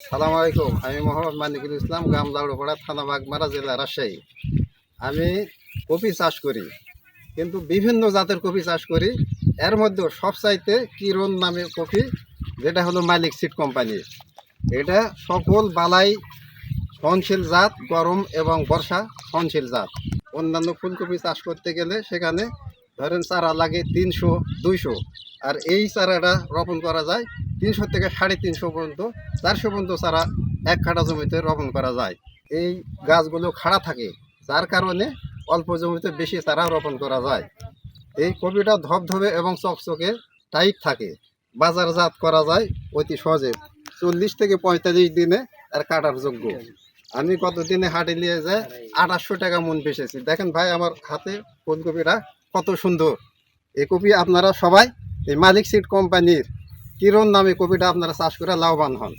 সালাম আলাইকুম। আমি মোহাম্মদ মানিকুল ইসলাম গ্রাম লাউড়পাড়া থানা বাগমারা জেলা রাজশাহী। আমি কপি চাষ করি, কিন্তু বিভিন্ন জাতের কপি চাষ করি। এর মধ্যে সবচাইতে কিরণ নামে কপি, যেটা হলো মালিক সিড কোম্পানি। এটা সকল বালাই সহনশীল জাত, গরম এবং বর্ষা সহনশীল জাত। অন্যান্য ফুলকপি চাষ করতে গেলে সেখানে ধরেন চারা লাগে তিনশো, দুইশো। আর এই চারাটা রোপণ করা যায় তিনশো থেকে সাড়ে তিনশো পর্যন্ত, চারশো পর্যন্ত চারা এক কাঠা জমিতে রোপণ করা যায়। এই গাছগুলো খাড়া থাকে, যার কারণে অল্প জমিতে বেশি চারা রোপণ করা যায়। এই কপিটা ধবধবে এবং চকচকে টাইট থাকে। বাজারজাত করা যায় অতি সহজে। চল্লিশ থেকে পঁয়তাল্লিশ দিনে আর কাটার যোগ্য। আমি কত দিনে হাটে নিয়ে যায় আঠাশশো টাকা মন বেচেছি। দেখেন ভাই, আমার হাতে ফুলকপিটা কত সুন্দর। এই কপি আপনারা সবাই, এই মালিক সিট কোম্পানির কিরণ নামে কপিটা আপনারা চাষ করে লাভবান হন।